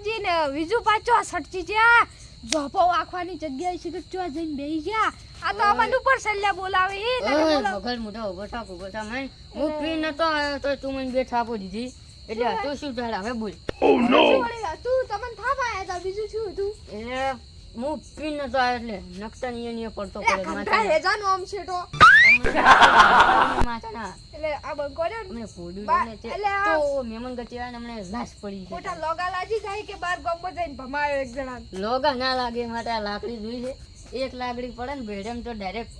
કાળાજી ને બીજું પાછો સટચી જ્યાં જોપો આખવાની જગ્યાએ છે કે જઈને બેહી ગયા. આ તો અમન ઉપર સલ્લા બોલાવે એ. મગજ મોઢો ઊભો થા મને હું. પી નતો આવ્યો તો તું મને બેઠા પો દીધી. એટલે તું શું ચાલે હવે બોલ. ઓ નો તું તમને થાપ આયા તા બીજું શું તું એટલે હું પી નતો આવ્યો એટલે નકતા ની એની પડતો પડે માથા હેજાનો આમ છે તો માથાના. એટલે આ બંકો ને? અમને ફોડ્યું ને તે મેમન ગતિ આવે ને અમને લાશ પડી છે. ખોટા લોગા લાજી જાય કે બાર ગામમાં જઈને ભમાયો એક જણા લોગા ના લાગે માટે આ લાકડી જોઈ છે. એક લાકડી પડે ને ભેડેમ તો ડાયરેક્ટ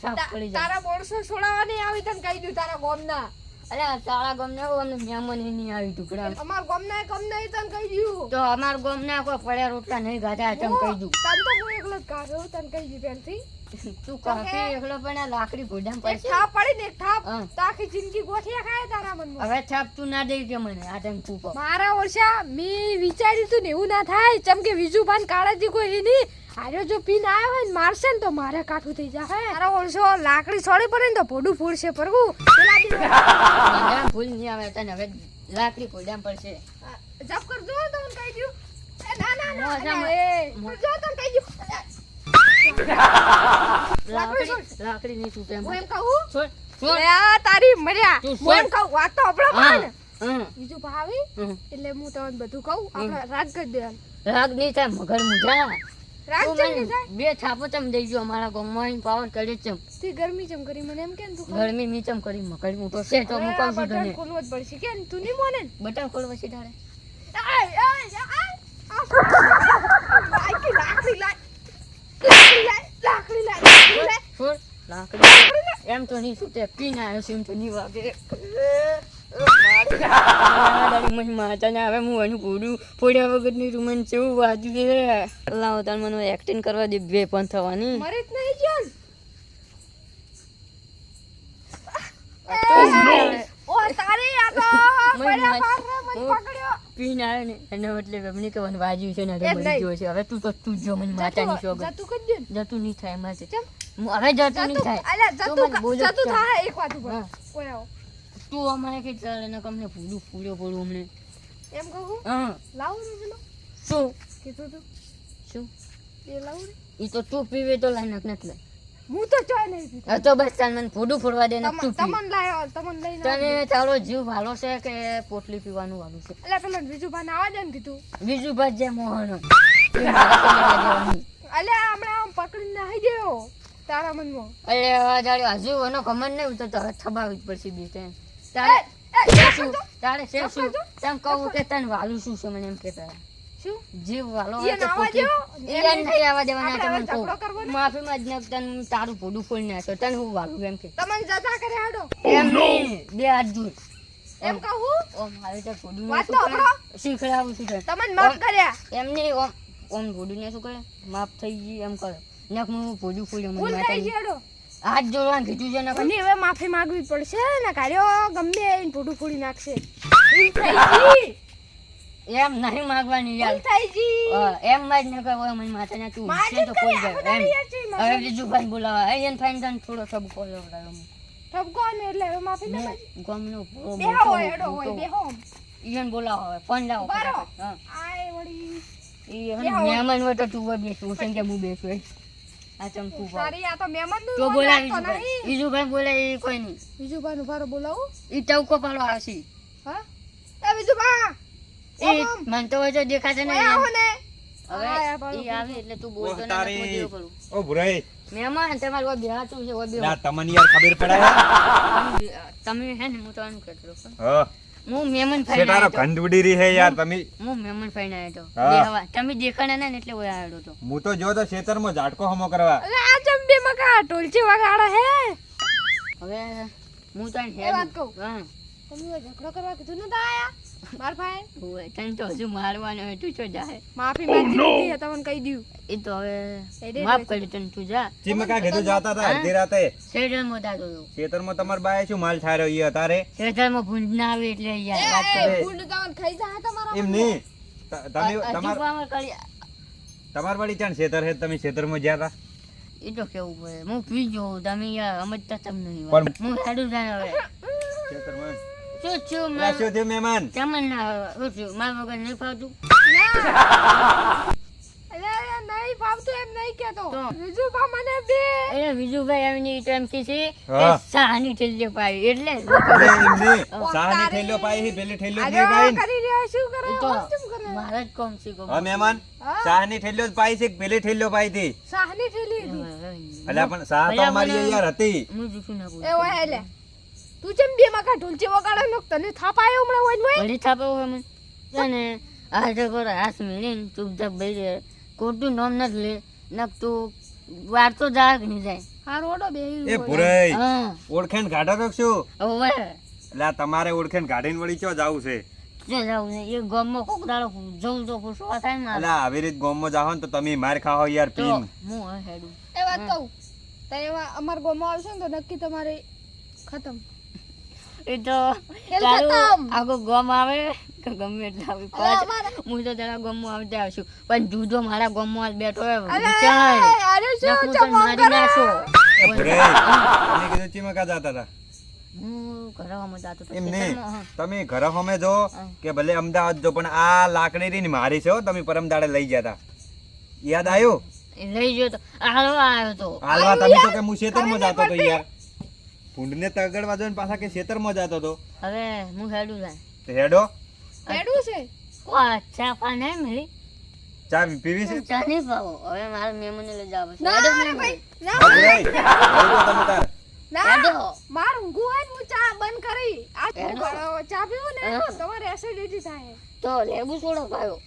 સાફ પડી જાય. તારા માણસો છોડાવવાની આવી તને કહી દઉં તારા ગામના. અરે આ ગમને ગામ ને અમને મહેમાન નહીં આવી ટુકડા અમાર ગામના કમ નહીં તને કહી દઉં તો અમાર ગમને ના કોઈ પડ્યા રોટલા નહીં ગાતા કઈ કહી દઉં. તને તો હું એકલો જ કાઢ્યો તને કહી દઉં પહેલથી તું કાફે એકલો પણ આ લાકડી ગોડામ પડશે. થાપ પડી ને થાપ. તાખી જિંદગી ગોઠિયા ખાય તારા મનમાં. હવે થાપ તું ના દઈ કે મને આ ટાઈમ તું મારા ઓરસા મેં વિચાર્યું તું ને એવું ના થાય. ચમ કે બીજું પાન કાળાજી કોઈ નહીં. આર્યો જો પીન આવ્યો હોય ને મારશે ને તો મારે કાઠું થઈ જાય તારા ઓરસો લાકડી છોડી પડે ને તો ભોડું ફૂડશે પરવું પેલા દી ભૂલ નહીં આવે તને હવે લાકડી ભોજામ પડશે. જપ કરજો તો મને કહી દઉં. એ ના ના ના મોજા અલ્યા, એ મો- જો તને કહી દઉં લાકડી લાકડી નહીં તૂટે હું એમ કહું છોડ છોડ લે આ તારી મર્યા હું એમ કહું વાત તો આપણો હા બીજું ભાવી એટલે હું તમને બધું કહું આપણે રાગ કરી દેવાનું રાગ નહીં થાય મગર મુજા ચમ બે છાપો ચમ દઈ ગયો અમારા ગામમાં પાવર કરે ચમ તે ગરમી ચમ કરી મને એમ કે ને તું ગરમી ગરમી નીચમ કરી મકર મોટો છે તો છું તને ખોલવું જ પડશે કે તું નહીં મોને ને? બટન ખોલવા છે તારે આય, આય, આય. આ લાકડી, લાકડી, લાકડી, લાકડી, લાકડી, એમ તો નહીં છૂટે પીને આવ્યો છું એમ તો નહીં વાગે માતા ને હવે હું એનું પૂરું ફોડ્યા વગરની રૂમન કેવું વાજુ છે લાવો તાર મને એક્ટિંગ કરવા દે બે પણ થવાની મરે જ નહીં ગયો ઓ, તારી આ તો મને પડ્યા માર- પાર રે, મને હું- પકડ્યો. પીને આવ્યો ને એના બદલે એમને કહેવાનું વાજ્યું છે ને હવે મરી ગયો છે. હવે તું તો તું જો મને માતાની શોખ જતું કરી દે જતું નહીં થાય એમાં છે. ચમ. હવે જતું નહીં થાય. અલ્યા, જતું મને ક- બોલો જ જતું થાય એક વાત ઉપર. હા. આવો. તું અમારે કઈ ચાલે ને કમને પડું અમને. એમ કહું હા. લાવું ને પેલો? શું? કીધું તું? શું? એ લાવું તો તું પીવે તો લાઈ નાખ નથી હું તો ચાય નહીં. હવે તો બસ ચાલ મને ફોડું ફોડવા દે ને તું તમને લાયો તમને લઈને તને તારો જીવ ભાલો છે કે પોટલી પીવાનું વાલું છે? એટલે તમે બીજું ના આવા દે ને કીધું. બીજું બાદ જે મોહન. અલ્યા હમણાં આમ પકડીને નાહી ગયો તારા મનમાં. અરે જાડ્યો હજુ એનો કમન નહીં ઉતરતો હવે થબાવી જ પડશે બે એ, તારે એ, શું? તારે શું. તેમ કહું કે તને વાલું શું છે મને એમ કહેતા શું? નાવા નહીં દેવાના તને તારું પોડું ફોડી નાખ્યો તને હું વાલું એમ કે. તમને જતા કરે હાડો. એમ બે હાથ જોડ. એમ કહું? ઓમ આવી રીતે ફોડું વાત તો શું શીખડાવું છું તમને માફ કર્યા. એમ નહીં ઓમ ઓમ ફોડું ને શું કરે? માફ થઈ ગઈ એમ કરે. નક હું ફોડું ફોડ્યો મને હાથ જોડવાનું કીધું છે ને મને હવે માફી માંગવી પડશે ને કાર્યો ગમે એને ફોટું ફોડી નાખશે. એમ નહીં માગવાની યાર. એમ જ. ન કહો મને માતાના તું છે તો કોઈ જાય. એમ. હવે બીજું ભાઈ બોલાવા. એને ફાઈન તને થોડો સબ કોલો ઠપકો ને એટલે હવે માફી ના માજી ગમનો બેહો મોટો હોય. બેહો. ઈયન બોલાવો હવે ફોન લાવો બારો. આય વળી. ઈ. મહેમાન હોય તો તું હોય બેસવું છે ને કે હું બેસું આ ચમકું સારી આ તો મહેમાન તો બોલાવી બીજું ભાઈ બોલે એ કોઈ નહીં. બીજું ભાઈ ભારો બોલાવું? ઈ ચૌકો પાડો આવશે હા? એ બીજું ભા એ મને તો હજુ દેખાશે ને. હવે ઈ આવે એટલે તું બોલતો ના તારી. હું પડું ઓ ભુરાઈ. મહેમાન તમારે કોઈ બેહાતું છે બે ના તમને યાર ખબર પડાય તમે હે ને હું તો કહેતો હતો. હા. હું. મહેમાન છે ફાઈન તારો આવ્યો ખંડ ઉડી રહી હે યાર તમે. હું મહેમાન ફાઈન આવ્યો હા. તમે દેખાણા ને એટલે ઓય આવ્યો તો હું તો જો તો ખેતરમાં ઝાટકો હમો કરવા. આ જંબે માં કા ટોલચી વગાડે હે. હવે હું તો હે વાત કહું. તમે ઝઘડો કરવા કીધું નતા આયા? માર ભાઈ? ઓય, તને તો હજુ મારવાનો હે તું છો જાહે. માફી માંગી દીધી તમને કહી દઉં એ તો હવે માફ કરી તને તું જા. ચીમાં કા ઘરે જાતા હતા અડધી રાતે? શેઠળમાં દાદો હતો. ખેતરમાં તમાર બાય શું માલ ઠાર્યો ઈ અતારે? શેઠળમાં ભૂંડ ના આવે એટલે યાર વાત કરે. એ. ગુંડ તમને ખાઈ જા તમારા એમ નહીં. તમે તમાર તમાર વાળી ચાણ શેતર હે? તમે ખેતરમાં જ્યા હતા? એ તો કેવું પડે. હું પી જો તમે યાર સમજતા તમને નહીં પણ- હું હેડું જાય હવે. ખેતરમાં શું છું લા, શું થયું મહેમાન? તમને ના મારા વગર નહીં ફાવતું? અરે નહીં ફાવતું એમ નહીં કેતો વિજુભા મને બે એ વિજુભાઈ આવીને તો એમ કહે છે કે હા. સાની ઠેલીઓ પાડી. એટલે સાની થેલીઓ પાઈ પેલી થેલીઓ નહીં પાઈ કરી રહ્યો શું કરે? એ તો આમ કેમ કરે? મારા જ કોમ છે કોમ. મહેમાન હા? શાહની જ પાઈ છે પેલી થેલીઓ પાઈ હતી? સાહની થેલી હતી. અલ્યા પણ શાહ તો અમારી યાર હતી. હું જૂઠું ના બોલું. એ ઓય હેલે. તું જેમ બે માં કા ઢોલચી વગાડે નો તને થાપ આયો હમણાં ઓય ભાઈ? વળી થાપ હોય મને. તને ને આ તો પર હાથ મેળીને ચૂપચાપ બેસી રહે. ખોટું નામ નથી લે. નક તું વાર તો જાય. કે નહીં જાય હા રોડો બે એ ભુરાઈ ઓળખેન કાઢો તો શું? હવે. એટલે તમારે ઓળખેન કાઢીને વળી ચો જાવું છે? ક્યાં જાવું છે? એ ગામમાં કોક દાડો તો પૂછવા થાય ને. એટલે આવી રીત ગોમમાં જાહો ને તો તમે માર ખાઓ યાર પીન. હું હેડું. એ વાત કહું. અમાર ગોમાં આવશે ને તો નક્કી તમારે ખતમ. એ તો. આખું ગામ આવે કે ગમે એટલે આવે. પાછું હું તો તારા ગામમાં આવતે આવશું. પણ જુદો મારા ગમમાં બેઠો અરે વિચાર. નક હું તને મારી નાખો. તમે કીધું ચીમાં કા જાતા હતા હું હા. તમે ઘર હોમે જો કે ભલે અમદાવાદ જો પણ આ લાકડી ને મારી છે તમે પરમ દાડે લઈ ગયા હતા યાદ આવ્યું? લઈ ગયો તો હાલો આવ્યો તો. હાલવા તમે તો કે હું ખેતરમાં જતો હતો યાર. ભૂંડને તગડવા ને પાછા કે ખેતરમાં જતો હતો હવે હું હેડું જાય. તો હેડો. હેડું છે? વા ચા પા નહીં મળી ચા પીવી છે? ચા નહીં પાવો હવે મારા મહેમાનને લઈ જાવ ના હેડો રે ભાઈ ના. તમે તાર. ના માર ઊંઘું હોય હું ચા બંધ કરી. આ ચા પીવું ને તમારે એસિડિટી થાય. તો લેબુ સોડો પાયો.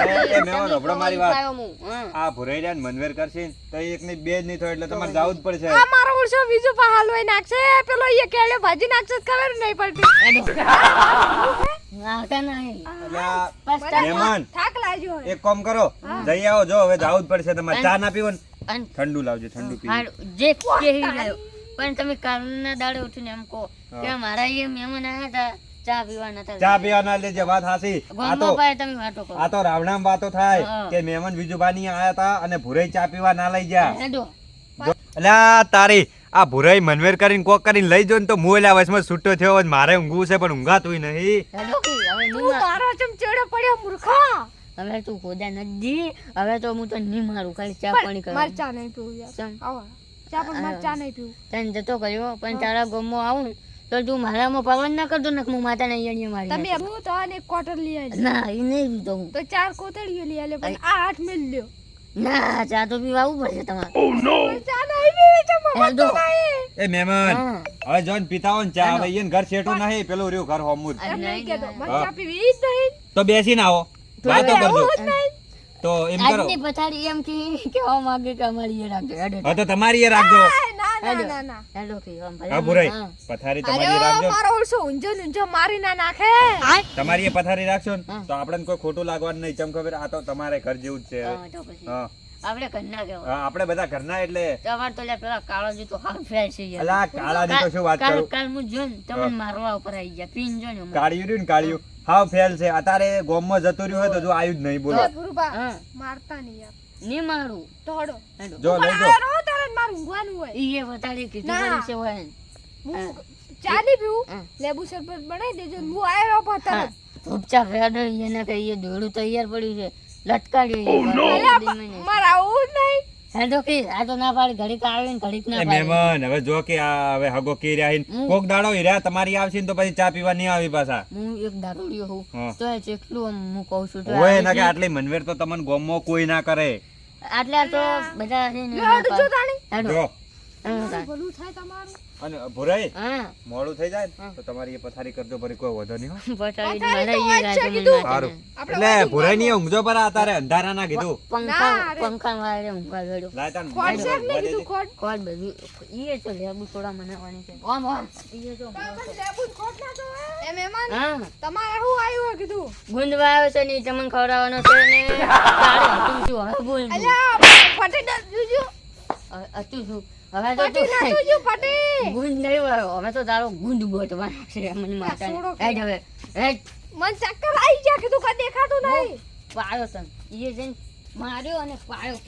મારી વાત પાયો હું હા. આ ભુરાઈ ને મનવેર કરશે તો એક ની બે જ નહીં થાય એટલે તમારે જવું જ પડશે. આ મારો ઉડશો બીજું પા હલવાઈ નાખશે. પેલો એ કેળે ભાજી નાખશે ખબર નહીં પડતી. આવતા નહીં. એટલે આ બસ મને મહેમાન થાક લાગ્યો એક કામ કરો જઈ આવો જો હવે જાવું જ પડશે તમારે ચા ના પીવો ઠંડુ લાવજો ઠંડુ પીવું જે પણ તમે કાલના દાડે ઉઠીને એમ કહો કે મારા એ મહેમાન આવ્યા હતા. ચા પીવાના ચા પીવાના લેજે વાત હાસી આ તો તમે વાતો કરો. આ તો રાવણામ વાતો થાય કે મેમન વિજુભાની આયા હતા અને ભુરાઈ ચા પીવા ના લઈ ગયા. હેડો તારી આ ભુરાઈ મનવેર કરીને કોક કરીને લઈ જો ને તો હું એટલે વચમાં છૂટો થયો. મારે ઊંઘવું છે પણ ઊંઘાતું નહીં. હેડો કે હવે નહીં તું પડ્યો મૂર્ખા. હવે તું ખોદા નથી. હવે તો હું તો નહીં મારું ખાલી ચા પાણી મારે કરવા ચા નહીં પીવું યાર. આવો. ચા પણ મારે ચા નહીં પીવું. તને જતો કર્યો પણ તારા ગમો આવું તો તું મારામાં પવન ના કરતો ને હું માતાને અહીંયા મારી તમે હું તો આને એક ક્વાર્ટર લઈ આવી ના એ નહીં પીતો હું. તો ચાર કોતળીઓ લઈ આલે પણ આ આઠ મિલ લ્યો. ના ચા તો પીવાવું પડશે તમારે. પણ ચા નહીં પીવી છે મફત તો એ મહેમાન હવે જોન પીતા હોય ને ચા હવે ઘર શેઠું નહીં પેલું રહ્યું ઘર હોમું નહીં કેતો મને ચા પીવી જ નહીં. તો બેસીને આવો. વાતો કરજો. નહીં. તો એમ કરો. આજની પથારી એમ થી કેવા માંગે કે અમારી એ રાખજો. હેડો હા તો તમારી એ રાખજો. ના ના ના ના હેડો કે આમ ભલે. હા ભુરાઈ પથારી તમારી એ રાખજો. મારો ઓળસો ઊંઝો ને મારી ના નાખે. તમારી એ પથારી રાખશો ને. તો આપણને કોઈ ખોટું લાગવાનું નહીં. ચમ ખબર? આ તો તમારે ઘર જેવું જ છે. હા, તો પછી. હા. આપણે ઘરના કહેવાય આપણે બધા ઘરના એટલે તમારે તો પેલા કાળો જીતો હાફ ફેર છે. યાર. અલા કાળા જીતો શું વાત કરું? કાલ હું જો ને તમને મારવા ઉપર આવી ગયા. પીન જો ને કાળિયું રહ્યું ને કાળિયું. હાવ ફેલ છે. અત્યારે ગોમમાં જતું રહ્યું હોય તો જો આવ્યું જ નહીં બોલો. ગુરુબા. મારતા નહીં યાર. ને મારું. તોડો હેડો. જો લઈ જો. તારે મારું ઊંઘવાનું હોય. ઈએ વધારે કીધું છે હોય ને. હું ચા નહીં પીવું લેબુ શરબત બનાવી દેજો હું આયો પાતા ઉપચાર ચૂપચાપ એને કહીએ દોડું તૈયાર પડ્યું છે. લટકાડ્યું મારા આવું નહીં. હેડો કે આ તો ના પાડી ઘડીક આવે ને ઘડીક ના એ મહેમાન હવે જો કે આ હવે હગો કી રહ્યા છે. કોક દાડો હીરા તમારી આવશે ને તો પછી ચા પીવા નહીં આવી પાછા. હું એક દારૂડિયો હોઉં. તો જેટલું હું કહું છું તો હોય ના કે આટલી મનવેર તો તમને ગોમો કોઈ ના કરે. આટલા તો બધા જો. ભલું થાય તમારું? અને ભુરાઈ હા. મોડું થઈ જાય? તો તમારી એ પથારી કરજો ફરી કોઈ વધો નહીં પથારી મારા ઈ વાત છે રાજુ મને. કીધું. સારું એટલે ભુરાઈ ની ઊંઘજો પર તારે અંધારા ના કીધું. પંખા પંખા મારે ઊંઘવા ગયો લાય તાન ખોટ છે ને કીધું. ખોટ કોણ બધું. ઈ તો લેબુ થોડા મને વાણી છે. ઓમ ઓમ. ઈ તો લેબુ જ ના તો એ મહેમાન હા. તમારે શું આવ્યું કીધું? ગુંદવા આવ્યો છે ને તમને ખવડાવવાનો છે ને. તારે હતું શું હવે બોલ. અલ્યા ફટી ના જોજો. હવે હતું શું હવે તો તું નહીં વાળો. હવે તો તારો ગુંદ ગોતવાનો છે મને માતા હેડ હવે હેડ. મને ચક્કર આવી દેખાતું નહીં. પાયો તને. ઈ જઈને માર્યો અને પાયો